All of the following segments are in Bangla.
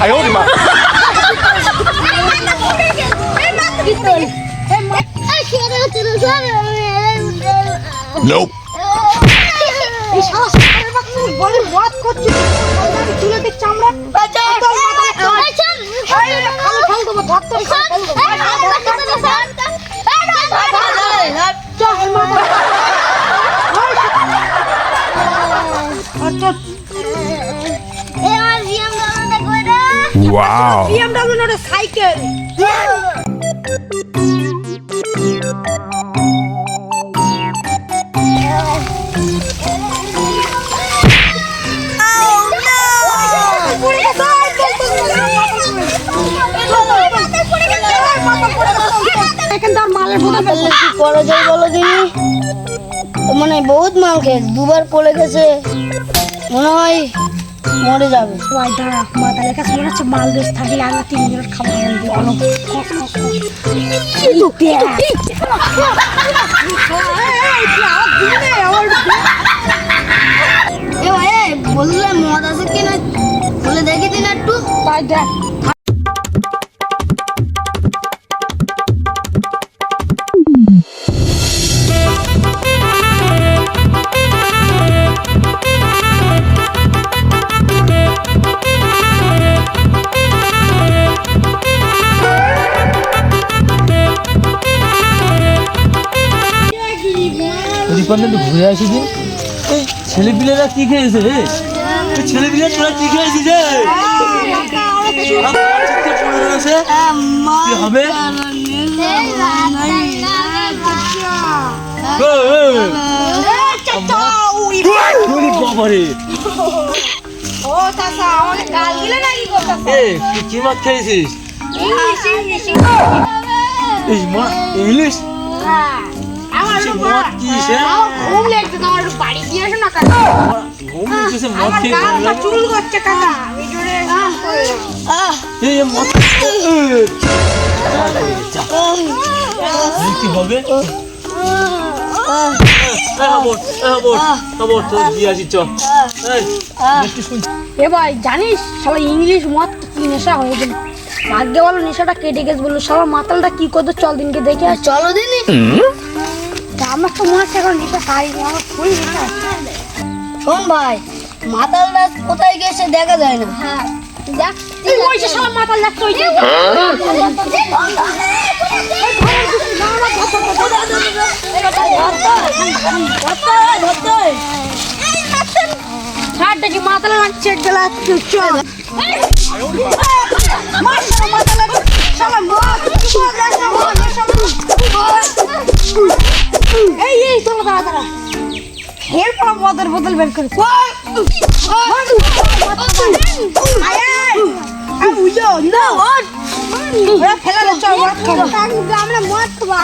哎呦我的妈！ Nope. এই শালা সারের বাচ্চা বলে ওয়াত করছে আমি তুলে দিচ্ছি আমরা Wow. বিএমডব্লিউ নোটে সাইকেল কর। কি বলো দিনি মানে বহুত মাল খেয়েছে দুবার পড়ে গেছে মনে হয় মরে যাবে ভাই দাঁড়া মাথা লেখা মনে হচ্ছে মাল বেশ থাকলে আমরা তিন দিনের খাবার আনবি বললে মদ আছে কিনা বলে দেখে দিন একটু দেখ দীপান্তে একটু ঘুরে আসি দিন এই ছেলেপিলেরা কি খেয়েছে রে? এই ছেলেপিলে তোরা কি খেয়েছিস রে পড়ে রয়েছে। কি হবে? কি মাছ খেয়েছিস? ইংলিশ সে মদ কি সে ঘুম লেগেছে তোমার বাড়ি দিয়ে এসো না কাকা ঘুম দিচ্ছে মদ খেয়ে গালটা চুল করছে কাকা। এই জন্য এই এই মদ কি হবে? এ ভাই জানিস সবাই ইংলিশ মদ কি নেশা হয়ে গেল ভাগ্যে বলো নেশাটা কেটে গেছে বলল শালা মাতালটা কি করতো? চল দিনকে দেখে চলো দিনি। আমার তো মনে হচ্ছে এখন নেশা খাই আমার খুবই নেশা আছে। শোন ভাই মাতালটা কোথায় গেছে দেখা যায় না হ্যাঁ দেখ যে শালা মাতাল যাচ্ছে ওই ছাড় দেখি মাতাল গেলা চল মদ খাবো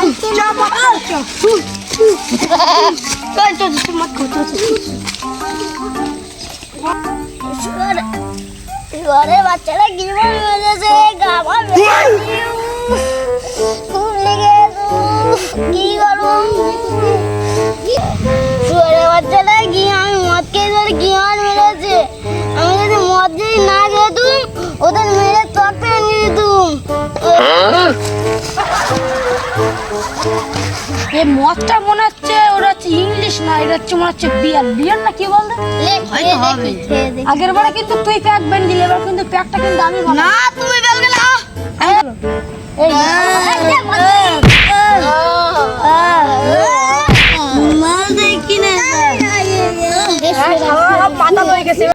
চল ঘরে বাচ্চারা গিলবার মেরেছে গাবার খুব লেগে কি করবো এই মদটা মনে হচ্ছে ওরা হচ্ছে ইংলিশ না এটা হচ্ছে মনে হচ্ছে বিয়ার। বিয়ার না কি বলতো? আগের বারে কিন্তু তুই প্যাক দিলি এবার কিন্তু প্যাকটা কিন্তু আমি না তুমি বেলগে না। এই মাল দেখি না হ্যাঁ, শালা মাথা গেছে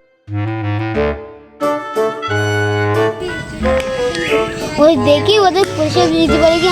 ওই দেখি ওদের পয়সা দিতে পারে কি